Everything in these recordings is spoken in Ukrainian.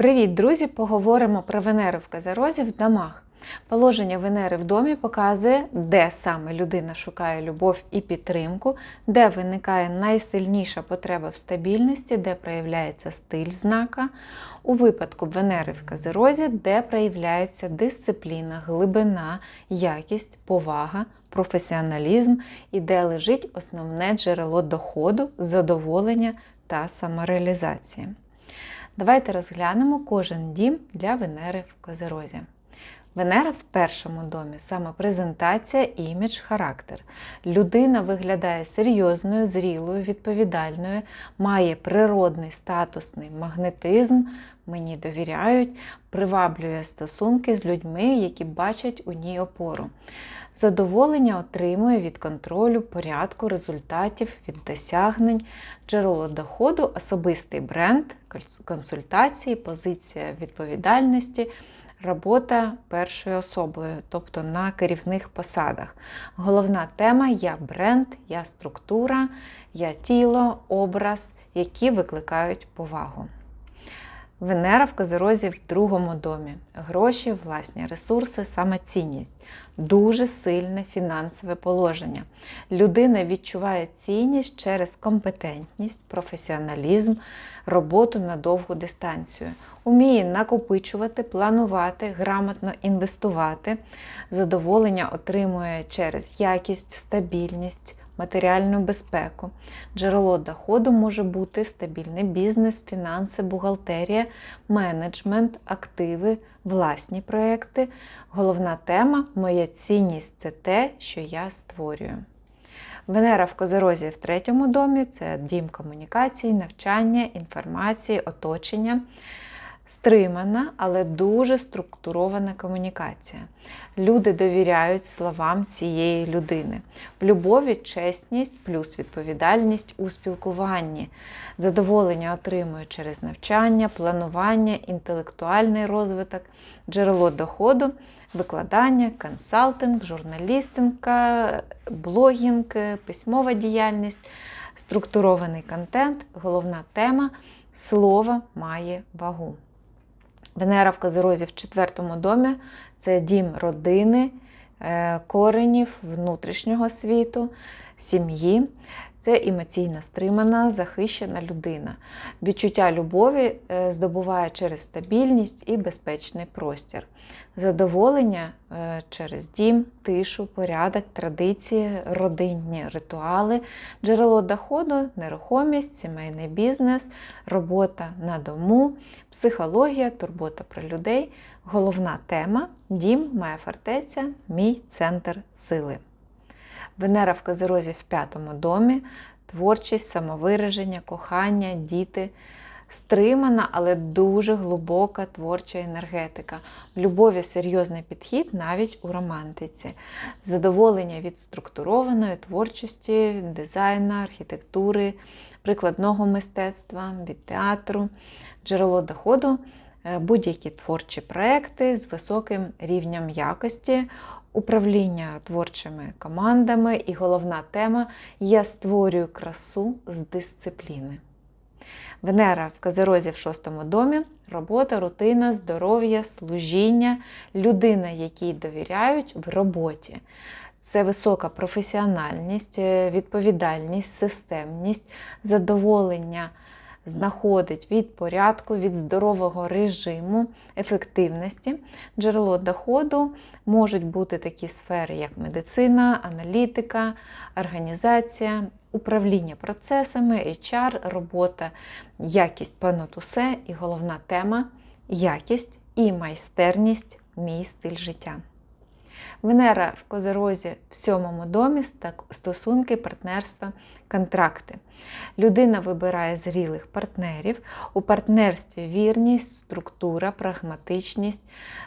Привіт, друзі! Поговоримо про Венеру в Казарозі в домах. Положення Венери в домі показує, де саме людина шукає любов і підтримку, де виникає найсильніша потреба в стабільності, де проявляється стиль знака. У випадку Венери в Казарозі, де проявляється дисципліна, глибина, якість, повага, професіоналізм і де лежить основне джерело доходу, задоволення та самореалізації. Давайте розглянемо кожен дім для Венери в Козерозі. Венера в першому домі саме презентація, імідж, характер. Людина виглядає серйозною, зрілою, відповідальною, має природний статусний магнетизм, мені довіряють, приваблює стосунки з людьми, які бачать у ній опору. Задоволення отримує від контролю, порядку, результатів, від досягнень, джерело доходу, особистий бренд, консультації, позиція відповідальності, робота першою особою, тобто на керівних посадах. Головна тема я бренд, я структура, я тіло, образ, які викликають повагу. Венера в Козерозі в другому домі. Гроші, власні ресурси, самоцінність. Дуже сильне фінансове положення. Людина відчуває цінність через компетентність, професіоналізм, роботу на довгу дистанцію. Уміє накопичувати, планувати, грамотно інвестувати. Задоволення отримує через якість, стабільність матеріальну безпеку. Джерело доходу може бути стабільний бізнес, фінанси, бухгалтерія, менеджмент, активи, власні проекти. Головна тема моя цінність це те, що я створюю. Венера в Козерозі в третьому домі це дім комунікацій, навчання, інформації, оточення стримана, але дуже структурована комунікація. Люди довіряють словам цієї людини. В любові чесність плюс відповідальність у спілкуванні. Задоволення отримує через навчання, планування, інтелектуальний розвиток, джерело доходу. Викладання, консалтинг, журналістинга, блогінг, письмова діяльність, структурований контент, головна тема слово має вагу. Венера в Козерозі в четвертому домі це дім родини, е, коренів, внутрішнього світу, сім'ї. Це емоційно стримана, захищена людина. Відчуття любові е, здобуває через стабільність і безпечний простір. Задоволення е, через дім, тишу, порядок, традиції, родинні ритуали, джерело доходу, нерухомість, сімейний бізнес, робота на дому, психологія, турбота про людей. Головна тема дім, моя фортеця, мій центр сили. Венера в Козерозі в п'ятому домі, творчість, самовираження, кохання, діти. Стримана, але дуже глибока творча енергетика. В любові серйозний підхід навіть у романтиці. Задоволення від структурованої творчості, дизайну, архітектури, прикладного мистецтва, від театру, джерело доходу, е, будь-які творчі проекти з високим рівнем якості, управління творчими командами і головна тема Я створюю красу з дисципліни. Венера в Казерозі в шостому домі, робота, рутина, здоров'я, служіння, людина, якій довіряють в роботі. Це висока професіональність, відповідальність, системність, задоволення знаходить від порядку, від здорового режиму, ефективності. Джерело доходу можуть бути такі сфери, як медицина, аналітика, організація, управління процесами, HR, робота, якість понад усе і головна тема якість і майстерність, мій стиль життя. Венера в Козерозі в сьомому домі стосунки, партнерства, контракти. Людина вибирає зрілих партнерів. У партнерстві вірність, структура, прагматичність,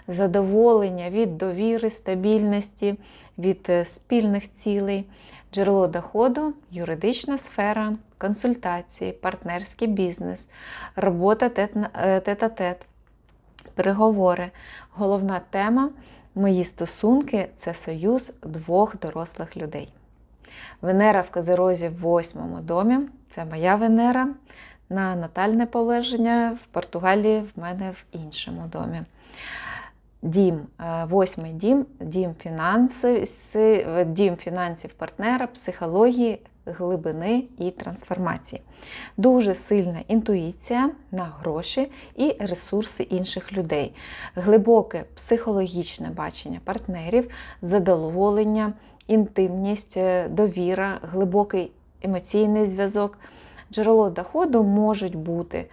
задоволення від довіри, стабільності, від е, спільних цілей, джерело доходу, юридична сфера, консультації, партнерський бізнес, робота тет-а-тет, -тет, переговори. Головна тема. Мої стосунки це союз двох дорослих людей. Венера в Козерозі в восьмому домі це моя Венера, на натальне положення в Португалії в мене в іншому домі. Дім, е, восьмий дім, дім фінансів, дім фінансів партнера, психології, глибини і трансформації. Дуже сильна інтуїція на гроші і ресурси інших людей, глибоке психологічне бачення партнерів, задоволення, інтимність, е, довіра, глибокий емоційний зв'язок. Джерело доходу можуть бути.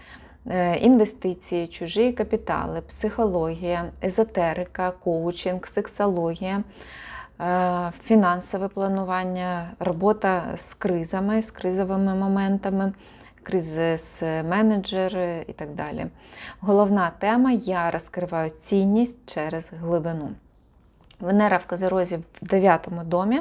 Е, інвестиції, чужі капітали, психологія, езотерика, коучинг, сексологія, е, фінансове планування, робота з кризами, з кризовими моментами, кризис менеджери і так далі. Головна тема я розкриваю цінність через глибину. Венера в Козерозі в 9 домі.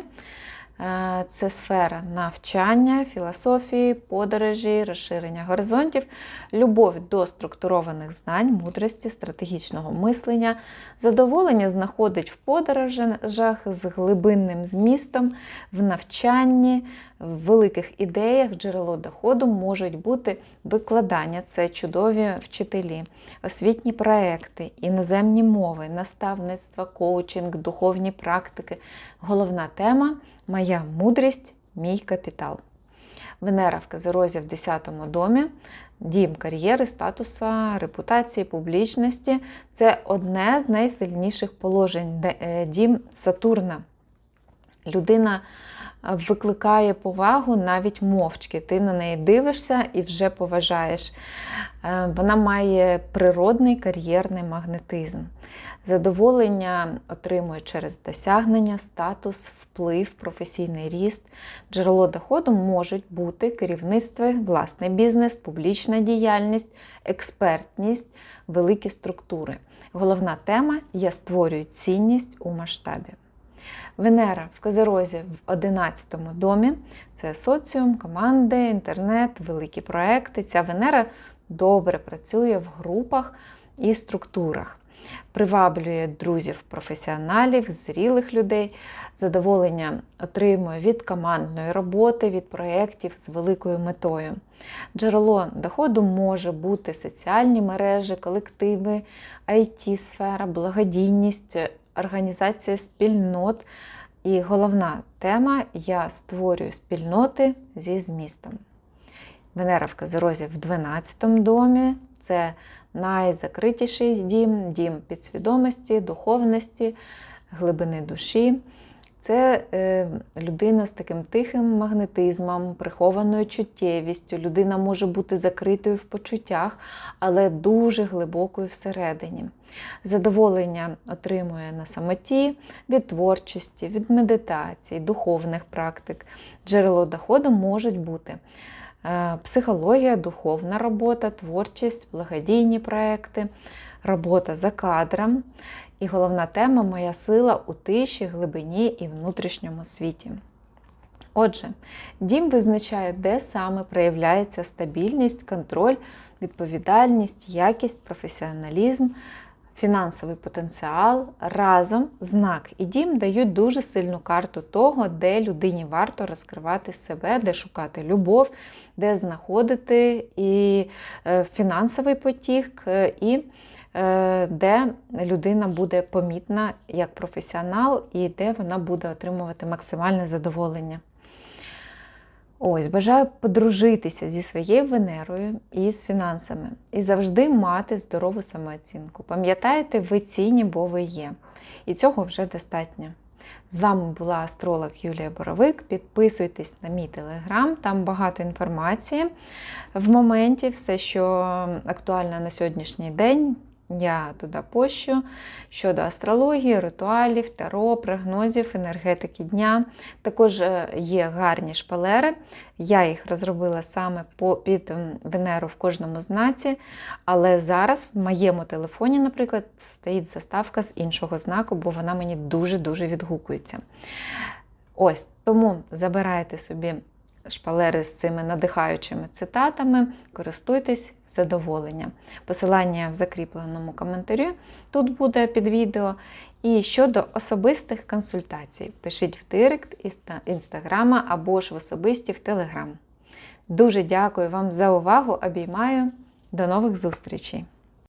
Е, це сфера навчання, філософії, подорожі, розширення горизонтів, любов до структурованих знань, мудрості, стратегічного мислення, задоволення знаходить в подорожах з глибинним змістом, в навчанні, великих ідеях, джерело доходу можуть бути викладання, це чудові вчителі, освітні проекти, іноземні мови, наставництво, коучинг, духовні практики. Головна тема. Моя мудрість, мій капітал. Венера в Козерозі в 10 домі, дім кар'єри, статуса, репутації, публічності це одне з найсильніших положень е, дім Сатурна. Людина викликає повагу навіть мовчки. Ти на неї дивишся і вже поважаєш. Е, вона має природний кар'єрний магнетизм. Задоволення отримує через досягнення, статус, вплив, професійний ріст. Джерело доходу можуть бути керівництво, власний бізнес, публічна діяльність, експертність, великі структури. Головна тема я створюю цінність у масштабі. Венера в Козерозі в 11 домі це соціум, команди, інтернет, великі проекти. Ця Венера добре працює в групах і структурах. Приваблює друзів, професіоналів, зрілих людей, задоволення отримує від командної роботи, від проєктів з великою метою. Джерело доходу може бути соціальні мережі, колективи, it сфера благодійність, організація спільнот. І головна тема я створюю спільноти зі змістом. Венера в Козерозі в 12 домі це найзакритіший дім, дім підсвідомості, духовності, глибини душі. Це е, людина з таким тихим магнетизмом, прихованою чуттєвістю. Людина може бути закритою в почуттях, але дуже глибокою всередині. Задоволення отримує на самоті, від творчості, від медитації, духовних практик. Джерело доходу можуть бути. Е, психологія, духовна робота, творчість, благодійні проекти, робота за кадром. І головна тема моя сила у тиші, глибині і внутрішньому світі. Отже, дім визначає, де саме проявляється стабільність, контроль, відповідальність, якість, професіоналізм, фінансовий потенціал. Разом знак і дім дають дуже сильну карту того, де людині варто розкривати себе, де шукати любов, де знаходити і е, фінансовий потік. Е, і де людина буде помітна як професіонал і де вона буде отримувати максимальне задоволення. Ось, бажаю подружитися зі своєю Венерою і з фінансами. І завжди мати здорову самооцінку. Пам'ятаєте, ви цінні, бо ви є. І цього вже достатньо. З вами була астролог Юлія Боровик. Підписуйтесь на мій телеграм, там багато інформації в моменті, все, що актуально на сьогоднішній день. Я туди пощу щодо астрології, ритуалів, таро, прогнозів, енергетики дня. Також е, є гарні шпалери. Я їх розробила саме під Венеру в кожному знаці. Але зараз в моєму телефоні, наприклад, стоїть заставка з іншого знаку, бо вона мені дуже-дуже відгукується. Ось, тому забирайте собі шпалери з цими надихаючими цитатами, користуйтесь в задоволення. Посилання в закріпленому коментарі тут буде під відео. І щодо особистих консультацій, пишіть в директ інстаграма або ж в особисті в Телеграм. Дуже дякую вам за увагу. Обіймаю. До нових зустрічей!